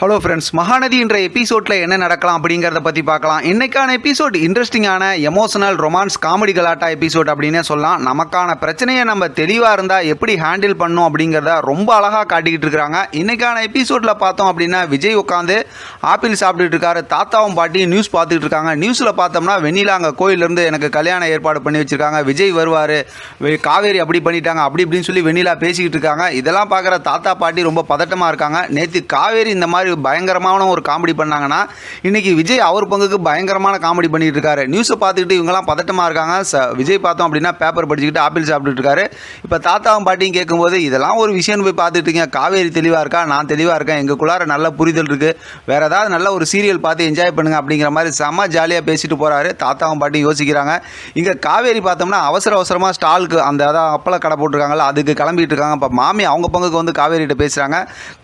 Hello friends Mahanadi என்ற எபிசோடில் என்ன நடக்கலாம் அப்படிங்கிறத பற்றி பார்க்கலாம். இன்னைக்கான எபிசோட் இன்ட்ரெஸ்டிங்கான எமோஷனல் ரொமான்ஸ் காமெடி கலாட்டா எபிசோட் அப்படின்னே சொல்லலாம். நமக்கான பிரச்சனையை நம்ம தெளிவாக இருந்தால் எப்படி ஹேண்டில் பண்ணும் அப்படிங்கிறத ரொம்ப அழகாக காட்டிக்கிட்டு இருக்கிறாங்க இன்னைக்கான எபிசோடில் பார்த்தோம் அப்படின்னா விஜய் உட்காந்து ஆப்பிள் சாப்பிட்டுட்டு இருக்காரு. தாத்தாவும் பாட்டியும் நியூஸ் பார்த்துட்டு இருக்காங்க. நியூஸில் பார்த்தோம்னா வெண்ணிலா அங்கே கோயிலேருந்து எனக்கு கல்யாண ஏற்பாடு பண்ணி வச்சிருக்காங்க. விஜய் வருவார். காவேரி அப்படி பண்ணிட்டாங்க. அப்படி இப்படின்னு சொல்லி வெண்ணிலா பேசிக்கிட்டு இருக்காங்க. இதெல்லாம் பார்க்குற தாத்தா பாட்டி ரொம்ப பதட்டமாக இருக்காங்க. நேற்று காவேரி இந்த மாதிரி பயங்கரமான ஒரு காமெடி பண்ணாங்கன்னா இன்னைக்கு விஜய் அவர் பங்குக்கு பயங்கரமான காமெடி பண்ணிட்டு இருக்காரு நியூஸை பார்த்துக்கிட்டு இவங்கெல்லாம் பதட்டமாக இருக்காங்க. ச விஜய் பார்த்தோம் அப்படின்னா பேப்பர் படிச்சுக்கிட்டு ஆப்பிள் சாப்பிட்டுட்டு இருக்காரு இப்போ தாத்தாவும் பாட்டியும் கேட்கும்போது இதெல்லாம் ஒரு விஷயம்னு போய் பார்த்துட்டு காவேரி தெளிவாக இருக்கா? நான் தெளிவாக இருக்கேன். எங்களுக்குள்ளார நல்ல புரிதல் இருக்குது வேற ஏதாவது நல்ல ஒரு சீரியல் பார்த்து என்ஜாய் பண்ணுங்க. அப்படிங்கிற மாதிரி செம்ம ஜாலியாக பேசிட்டு போகிறாரு தாத்தாவும் பாட்டியும் யோசிக்கிறாங்க. இங்கே காவேரி பார்த்தோம்னா அவசர அவசரமாக ஸ்டாலுக்கு அந்த அதான் அப்பள கடை போட்டிருக்காங்களா அதுக்கு கிளம்பிட்டு இருக்காங்க இப்போ மாமி அவங்க பங்குக்கு வந்து காவேரிகிட்ட பேசுகிறாங்க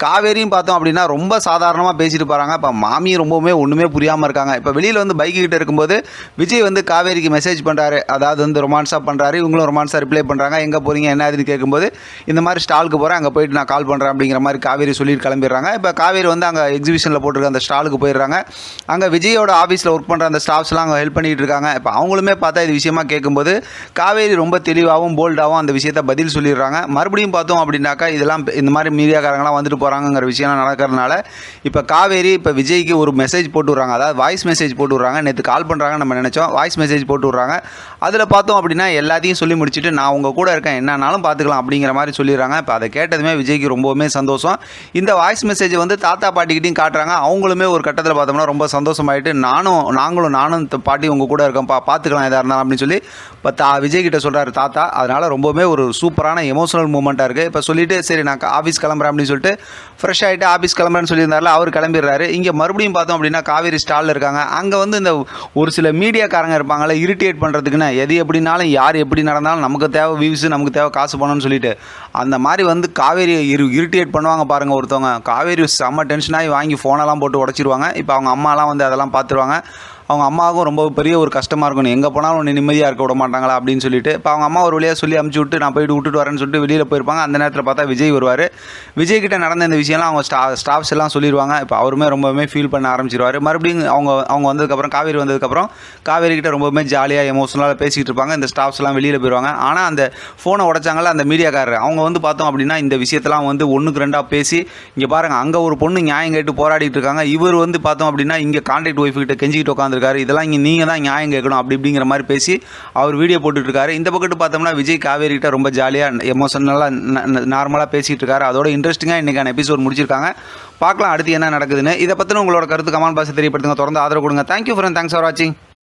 காவேரியும் பார்த்தோம் அப்படின்னா ரொம்ப சாதாரணமாக பேசிட்டு போகிறாங்க இப்போ மாமி ரொம்பவுமே ஒன்றுமே புரியாமல் இருக்காங்க. இப்போ வெளியில் வந்து பைக்கு கிட்ட இருக்கும்போது விஜய் வந்து காவேரிக்கு மெசேஜ் பண்ணுறாரு அதாவது வந்து ரொமான்ஸாக பண்ணுறாரு இவங்களும் ரொமான்ஸாக ரிப்ளை பண்ணுறாங்க எங்கே போகிறீங்க என்ன ஆகுதுன்னு கேட்கும்போது இந்த மாதிரி ஸ்டாலுக்கு போகிறேன் அங்கே போயிட்டு நான் கால் பண்ணுறேன் அப்படிங்கிற மாதிரி காவேரி சொல்லிட்டு கிளம்பிடுறாங்க. இப்போ காவேரி வந்து அங்கே எக்ஸிபிஷனில் போட்டிருக்க அந்த ஸ்டாலுக்கு போயிடுறாங்க. அங்கே விஜயோட ஆஃபீஸில் ஒர்க் பண்ணுற அந்த ஸ்டாஃப்ஸ்லாம் அங்கே ஹெல்ப் பண்ணிகிட்டு இருக்காங்க. இப்போ அவங்களுமே பார்த்தா இது விஷயமா கேட்கும்போது காவேரி ரொம்ப தெளிவாகவும் போல்டாகவும் அந்த விஷயத்த பதில் சொல்லிடுறாங்க. மறுபடியும் பார்த்தோம் அப்படின்னாக்கா இதெல்லாம் இந்த மாதிரி மீடியாக்காரங்களாம் வந்துட்டு போகிறாங்கங்கிற விஷயம் நடக்கிறதுனால இப்போ காவேரி இப்போ விஜய்க்கு ஒரு மெசேஜ் போட்டு விட்றாங்க. அதாவது வாய்ஸ் மெசேஜ் போட்டு விட்றாங்க. நேற்று கால் பண்ணுறாங்க நம்ம நினச்சோம். வாய்ஸ் மெசேஜ் போட்டு விட்றாங்க. அதில் பார்த்தோம் அப்படின்னா எல்லாத்தையும் சொல்லி முடிச்சுட்டு நான் உங்கள் கூட இருக்கேன். என்னன்னாலும் பார்த்துக்கலாம் அப்படிங்கிற மாதிரி சொல்லிடுறாங்க. இப்போ அதை கேட்டதுமே விஜய்க்கு ரொம்பவுமே சந்தோஷம். இந்த வாய்ஸ் மெசேஜ் வந்து தாத்தா பாட்டிக்கிட்டையும் காட்டுறாங்க. அவங்களுமே ஒரு கட்டத்தில் பார்த்தோம்னா ரொம்ப சந்தோஷமாயிட்டு நானும் நாங்களும் நானும் த- பாட்டி உங்கள் கூட இருக்கேன்ப்பா பார்த்துக்கலாம் எதாக இருந்தாலும் அப்படின்னு சொல்லி இப்போ தா விஜய் கிட்ட சொல்கிறாரு தாத்தா. அதனால் ரொம்பவுமே ஒரு சூப்பரான எமோஷனல் மூமெண்ட்டாக இருக்குது இப்போ சொல்லிவிட்டு சரி நான் ஆஃபீஸ் கிளம்புறேன் அப்படின்னு சொல்லிட்டு ஃப்ரெஷ் ஆகிட்டு ஆஃபீஸ் கிளம்புறேன்னு சொல்லியிருந்தாருல அவர் கிளம்பிடுறாரு. இங்கே மறுபடியும் பார்த்தோம் அப்படின்னா காவேரி ஸ்டாலில் இருக்காங்க. அங்கே வந்து இந்த ஒரு சில மீடியாக்காரங்க இருப்பாங்கல்ல இரிட்டேட் பண்ணுறதுக்குன்னு எது எப்படினாலும் யார் எப்படி நடந்தாலும் நமக்கு தேவை வியூஸ் நமக்கு தேவை காசு பணம்னு சொல்லிட்டு. அந்த மாதிரி வந்து காவேரி இரு இரிட்டேட் பண்ணுவாங்க பாருங்கள் ஒருத்தவங்க. காவேரி செம்ம டென்ஷனாகி வாங்கி ஃபோனெல்லாம் போட்டு உடச்சிருவாங்க. இப்போ அவங்க அம்மாலாம் வந்து அதெல்லாம் பார்த்துருவாங்க. அவங்க அம்மாவுக்கும் ரொம்ப பெரிய ஒரு கஷ்டமாக இருக்கும். எங்கே போனாலும் ஒன்று நிம்மதியாக இருக்க விட மாட்டாங்களா அப்படின்னு சொல்லிட்டு. இப்போ அவங்க அம்மா ஒரு வழியாக சொல்லி அமுச்சு விட்டு நான் போயிட்டு விட்டுட்டு வரேன்னு சொல்லிட்டு வெளியில் போயிருப்பாங்க. அந்த நேரத்தில் பார்த்தா விஜய் வருவார். விஜய் கிட்ட நடந்த இந்த விஷயம்லாம் அவங்க ஸ்டா ஸ்டாஃப்ஸ் எல்லாம் சொல்லிடுவாங்க இப்போ அவருமே ரொம்பவுமே ஃபீல் பண்ண ஆரம்பிச்சிருவார். மறுபடியும் அவங்க அவங்க வந்ததுக்கப்புறம் காவேரி வந்ததுக்கப்புறம் காவேரி கிட்ட ரொம்பவுமே ஜாலியாக எமோஷனலாக பேசிக்கிட்டு இருப்பாங்க. இந்த ஸ்டாஃப்ஸ் எல்லாம் வெளியில் போயிடுவாங்க ஆனால் அந்த ஃபோனை உடைச்சாங்களா அந்த மீடியாக்காரர். அவங்க வந்து பார்த்தோம் அப்படின்னா இந்த விஷயத்தெல்லாம் வந்து ஒன்றுக்கு ரெண்டாக பேசி இங்கே பாருங்கள் அங்கே ஒரு பொண்ணு நியாயம் கேட்டு போராடிட்டு இருக்காங்க. இவர் வந்து பார்த்தோம் அப்படின்னா இங்கே கான்ட்ராக்ட் ஒய்ஃப் கிட்ட கெஞ்சிக்கிட்டு உட்காந்துருக்காரு இதெல்லாம் இங்கே நீங்கள் தான் நியாயம் கேட்கணும். அப்படி இப்படிங்கிற மாதிரி பேசி அவர் வீடியோ போட்டுட்ருக்காரு. இந்த பக்கத்து பார்த்தோம்னா விஜய் காவேரிகிட்ட ரொம்ப ஜாலியாக எமோஷனலாக நார்மலாக பேசிகிட்டு இருக்காரு அதோட இன்ட்ரெஸ்டிங்காக இன்றைக்கான எபிசோட் முடிச்சிருக்காங்க. பார்க்கலாம் அடுத்து என்ன நடக்குதுன்னு. இதை பற்றின உங்களோட கருத்து கமெண்ட் பாக்ஸ் தெரியப்படுத்துங்க. தொடர்ந்து ஆதரவு கொடுங்க. தேங்க்யூ ஃப்ரெண்ட் தேங்க்ஸ் ஃபார் வாட்சிங்